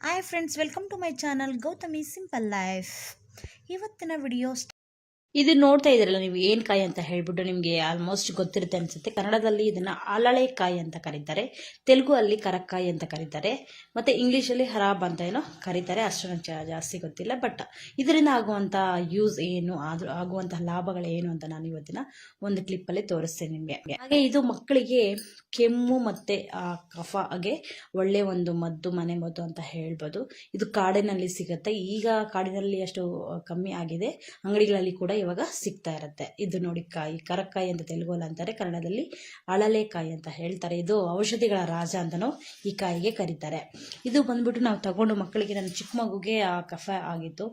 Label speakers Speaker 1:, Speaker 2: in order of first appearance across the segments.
Speaker 1: Hi friends welcome to my channel Gautami simple life ಇವತ್ತಿನ video
Speaker 2: ಇದು ನೋಡ್ತಾ ಇದ್ರಲ್ಲ ನೀವು ಏನ್ ಕಾಯಿ ಅಂತ ಹೇಳ್ಬಿಟ್ಟು ನಿಮಗೆ ಆಲ್ಮೋಸ್ಟ್ ಗೊತ್ತಿರುತ್ತೆ ಅನ್ಸುತ್ತೆ. ಕನ್ನಡದಲ್ಲಿ ಇದನ್ನ ಅಲಳೆಕಾಯಿ ಅಂತ ಕರೀತಾರೆ. ತೆಲುಗು ಅಲ್ಲಿ ಕರಕ್ಕಾಯಿ ಅಂತ ಕರೀತಾರೆ. ಮತ್ತೆ ಇಂಗ್ಲಿಷಲ್ಲಿ ಹರಾಬ್ ಅಂತ ಏನೋ ಕರೀತಾರೆ. ಅಷ್ಟೊಂದು ಜಾಸ್ತಿ ಗೊತ್ತಿಲ್ಲ. ಬಟ್ ಇದರಿಂದ ಆಗುವಂತ ಯೂಸ್ ಏನು, ಆದ್ರೂ ಆಗುವಂತಹ ಲಾಭಗಳು ಏನು ಅಂತ ನಾನು ಇವತ್ತಿನ ಒಂದು ಕ್ಲಿಪ್ಪಲ್ಲಿ ತೋರಿಸ್ತೇನೆ ನಿಮಗೆ. ಹಾಗೆ ಇದು ಮಕ್ಕಳಿಗೆ ಕೆಮ್ಮು ಮತ್ತೆ, ಆ ಕಫಗೆ ಒಳ್ಳೆ ಒಂದು ಮದ್ದು, ಮನೆ ಮದ್ದು ಅಂತ ಹೇಳ್ಬೋದು. ಇದು ಕಾಡಿನಲ್ಲಿ ಸಿಗುತ್ತೆ. ಈಗ ಕಾಡಿನಲ್ಲಿ ಅಷ್ಟು ಕಮ್ಮಿ ಆಗಿದೆ. ಅಂಗಡಿಗಳಲ್ಲಿ ಕೂಡ ಇವಾಗ ಸಿಗ್ತಾ ಇರುತ್ತೆ. ಇದು ನೋಡಿ ಕಾಯಿ ಕರಕ್ಕಾಯಿ ಅಂತ ತೆಲುಗೋಲ ಅಂತಾರೆ. ಕನ್ನಡದಲ್ಲಿ ಅಳಲೆಕಾಯಿ ಅಂತ ಹೇಳ್ತಾರೆ. ಇದು ಔಷಧಿಗಳ ರಾಜ ಅಂತಲೂ ಈ ಕಾಯಿಗೆ ಕರೀತಾರೆ. ಇದು ಬಂದ್ಬಿಟ್ಟು ನಾವು ತಗೊಂಡು ಮಕ್ಕಳಿಗೆ, ನನ್ನ ಚಿಕ್ಕ ಮಗುಗೆ ಆ ಕಫ ಆಗಿತ್ತು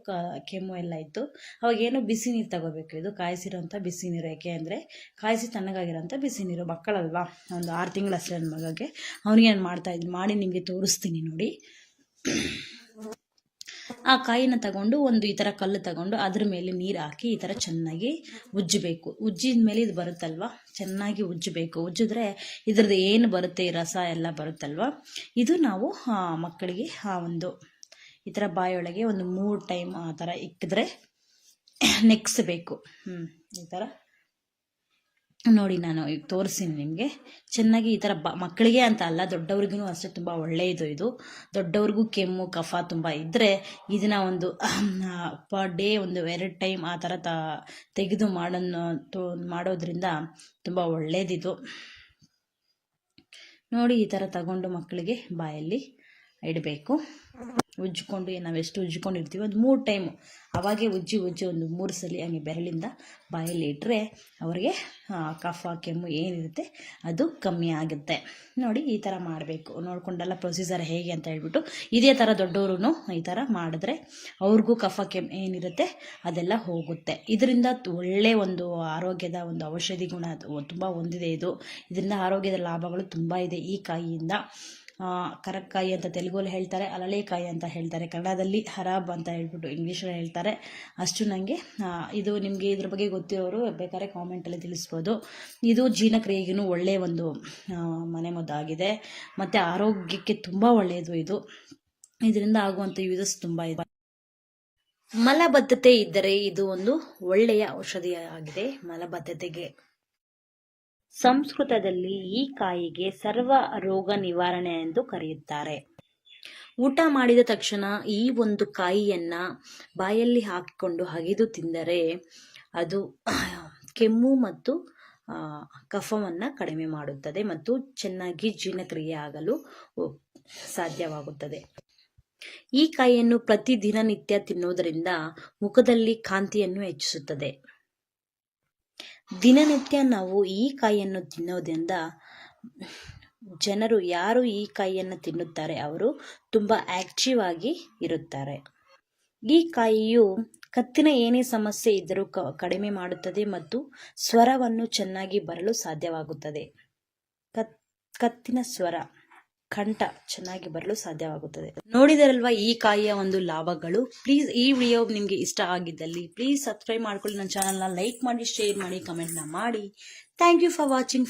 Speaker 2: ಕೆಮ್ಮು ಎಲ್ಲ ಇತ್ತು. ಅವಾಗ ಏನು ಬಿಸಿ ನೀರು ತಗೋಬೇಕು. ಇದು ಕಾಯಿಸಿರೋಂಥ ಬಿಸಿ ನೀರು. ಯಾಕೆ ಅಂದರೆ ಕಾಯಿಸಿ ತಣ್ಣಗಾಗಿರೋಂಥ ಬಿಸಿ ನೀರು. ಮಕ್ಕಳಲ್ವಾ? ಒಂದು ಆರು ತಿಂಗಳಷ್ಟೇ ನನ್ನ ಮಗಗೆ. ಅವನಿಗೆ ನಾನು ಮಾಡ್ತಾ ಇದ್ದೀನಿ ಮಾಡಿ ನಿಮಗೆ ತೋರಿಸ್ತೀನಿ ನೋಡಿ. ಆ ಕಾಯಿನ ತಗೊಂಡು ಒಂದು ಈ ಥರ ಕಲ್ಲು ತಗೊಂಡು ಅದ್ರ ಮೇಲೆ ನೀರು ಹಾಕಿ ಈ ಥರ ಚೆನ್ನಾಗಿ ಉಜ್ಜಬೇಕು. ಉಜ್ಜಿದ ಮೇಲೆ ಇದು ಬರುತ್ತಲ್ವ? ಚೆನ್ನಾಗಿ ಉಜ್ಜಬೇಕು. ಉಜ್ಜಿದ್ರೆ ಇದ್ರದ್ದು ಏನು ಬರುತ್ತೆ? ರಸ ಎಲ್ಲ ಬರುತ್ತಲ್ವ? ಇದು ನಾವು ಮಕ್ಕಳಿಗೆ, ಆ, ಒಂದು ಈ ಥರ ಬಾಯೊಳಗೆ ಒಂದು ಮೂರು ಟೈಮ್ ಆ ಥರ ಇಕ್ಕಿದ್ರೆ ನೆಕ್ಸ್ಬೇಕು ಹ್ಞೂ ಈ ಥರ ನೋಡಿ ನಾನು ಈಗ ತೋರಿಸ್ತೀನಿ ನಿಮಗೆ. ಚೆನ್ನಾಗಿ ಈ ಥರ ಬ ಮಕ್ಕಳಿಗೆ ಅಂತ ಅಲ್ಲ ದೊಡ್ಡವ್ರಿಗೂ ಅಷ್ಟೇ ತುಂಬ ಒಳ್ಳೆಯದು ಇದು. ದೊಡ್ಡವ್ರಿಗೂ ಕೆಮ್ಮು, ಕಫ ತುಂಬ ಇದ್ದರೆ ಇದನ್ನ ಒಂದು ಪರ್ ಡೇ ಒಂದು ಎರಡು ಟೈಮ್ ಆ ಥರ ತ, ತೆಗೆದು ಮಾಡೋನ್ನು ತೋ, ಮಾಡೋದ್ರಿಂದ ತುಂಬ ಒಳ್ಳೆಯದಿದು ನೋಡಿ ಈ ಥರ ತಗೊಂಡು ಮಕ್ಕಳಿಗೆ ಬಾಯಲ್ಲಿ. ಇಡಬೇಕು. ಉಜ್ಜಿಕೊಂಡು ನಾವು ಎಷ್ಟು ಉಜ್ಜಿಕೊಂಡಿರ್ತೀವಿ ಒಂದು ಮೂರು ಟೈಮು ಅವಾಗೆ ಉಜ್ಜಿ ಉಜ್ಜಿ ಒಂದು ಮೂರು ಸಲ ಹಂಗೆ ಬೆರಳಿಂದ ಬಾಯಲ್ಲಿ ಇಟ್ಟರೆ ಅವರಿಗೆ ಕಫ, ಕೆಮ್ಮು ಏನಿರುತ್ತೆ ಅದು ಕಮ್ಮಿ ಆಗುತ್ತೆ. ನೋಡಿ ಈ ಥರ ಮಾಡಬೇಕು. ನೋಡಿಕೊಂಡೆಲ್ಲ ಪ್ರೊಸೀಜರ್ ಹೇಗೆ ಅಂತ ಹೇಳ್ಬಿಟ್ಟು ಇದೇ ಥರ ದೊಡ್ಡವ್ರು ಈ ಥರ ಮಾಡಿದ್ರೆ ಅವ್ರಿಗೂ ಕಫ, ಕೆಮ್ಮು ಏನಿರುತ್ತೆ ಅದೆಲ್ಲ ಹೋಗುತ್ತೆ. ಇದರಿಂದ ಒಳ್ಳೆ ಒಂದು ಆರೋಗ್ಯದ ಒಂದು ಔಷಧಿ ಗುಣ ತುಂಬ ಹೊಂದಿದೆ ಇದು. ಇದರಿಂದ ಆರೋಗ್ಯದ ಲಾಭಗಳು ತುಂಬ ಇದೆ ಈ ಕಾಯಿಯಿಂದ. ಕರಕ್ಕಾಯಿ ಅಂತ ತೆಲುಗಲ್ಲಿ ಹೇಳ್ತಾರೆ ಅಲಳೆಕಾಯಿ ಅಂತ ಹೇಳ್ತಾರೆ, ಕನ್ನಡದಲ್ಲಿ ಹರಾಬ್ ಅಂತ ಹೇಳ್ಬಿಟ್ಟು ಇಂಗ್ಲೀಷಲ್ಲಿ ಹೇಳ್ತಾರೆ. ಅಷ್ಟು ನನಗೆ ಇದು ನಿಮಗೆ ಇದ್ರ ಬಗ್ಗೆ ಗೊತ್ತಿರೋರು ಬೇಕಾದ್ರೆ ಕಾಮೆಂಟಲ್ಲಿ ತಿಳಿಸ್ಬೋದು. ಇದು ಜೀರ್ಣಕ್ರಿಯೆಗೂ ಒಳ್ಳೆಯ ಒಂದು ಮನೆಮದ್ದಾಗಿದೆ. ಮತ್ತು ಆರೋಗ್ಯಕ್ಕೆ ತುಂಬ ಒಳ್ಳೆಯದು ಇದು. ಇದರಿಂದ ಆಗುವಂಥ ಯೂಸಸ್ ತುಂಬ ಇದೆ. ಮಲಬದ್ಧತೆ ಇದ್ದರೆ ಇದು ಒಂದು ಒಳ್ಳೆಯ ಔಷಧಿಯಾಗಿದೆ ಮಲಬದ್ಧತೆಗೆ. ಸಂಸ್ಕೃತದಲ್ಲಿ ಈ ಕಾಯಿಗೆ ಸರ್ವ ರೋಗ ನಿವಾರಣೆ ಎಂದು ಕರೆಯುತ್ತಾರೆ. ಊಟ ಮಾಡಿದ ತಕ್ಷಣ ಈ ಒಂದು ಕಾಯಿಯನ್ನ ಬಾಯಲ್ಲಿ ಹಾಕಿಕೊಂಡು ಹಗಿದು ತಿಂದರೆ ಅದು ಕೆಮ್ಮು ಮತ್ತು ಕಫವನ್ನು ಕಡಿಮೆ ಮಾಡುತ್ತದೆ ಮತ್ತು ಚೆನ್ನಾಗಿ ಜೀರ್ಣಕ್ರಿಯೆ ಆಗಲು ಸಾಧ್ಯವಾಗುತ್ತದೆ. ಈ ಕಾಯಿಯನ್ನು ಪ್ರತಿ ದಿನನಿತ್ಯ ತಿನ್ನುವುದರಿಂದ ಮುಖದಲ್ಲಿ ಕಾಂತಿಯನ್ನು ಹೆಚ್ಚಿಸುತ್ತದೆ. ದಿನನಿತ್ಯ ನಾವು ಈ ಕಾಯಿಯನ್ನು ತಿನ್ನೋದ್ರಿಂದ ಜನರು ಯಾರು ಈ ಕಾಯಿಯನ್ನು ತಿನ್ನುತ್ತಾರೆ ಅವರು ತುಂಬ ಆಕ್ಟಿವ್ ಆಗಿ ಇರುತ್ತಾರೆ. ಈ ಕಾಯಿಯು ಕತ್ತಿನ ಏನೇ ಸಮಸ್ಯೆ ಇದ್ದರೂ ಕಡಿಮೆ ಮಾಡುತ್ತದೆ ಮತ್ತು ಸ್ವರವನ್ನು ಚೆನ್ನಾಗಿ ಬರಲು ಸಾಧ್ಯವಾಗುತ್ತದೆ. ಕತ್, ಕತ್ತಿನ ಸ್ವರ. ಕಂಠ ಚೆನ್ನಾಗಿ ಬರಲು ಸಾಧ್ಯವಾಗುತ್ತದೆ. ನೋಡಿದರಲ್ವಾ ಈ ಕಾಯಿಯ ಒಂದು ಲಾಭಗಳು? ಪ್ಲೀಸ್ ಈ ವಿಡಿಯೋ ನಿಮಗೆ ಇಷ್ಟ ಆಗಿದ್ದಲ್ಲಿ ಪ್ಲೀಸ್ ಸಬ್ಸ್ಕ್ರೈಬ್ ಮಾಡ್ಕೊಳ್ಳಿ. ನನ್ನ ಚಾನಲ್ನ ಲೈಕ್ ಮಾಡಿ ಶೇರ್ ಮಾಡಿ ಕಮೆಂಟ್ನ ಮಾಡಿ. Thank you for watching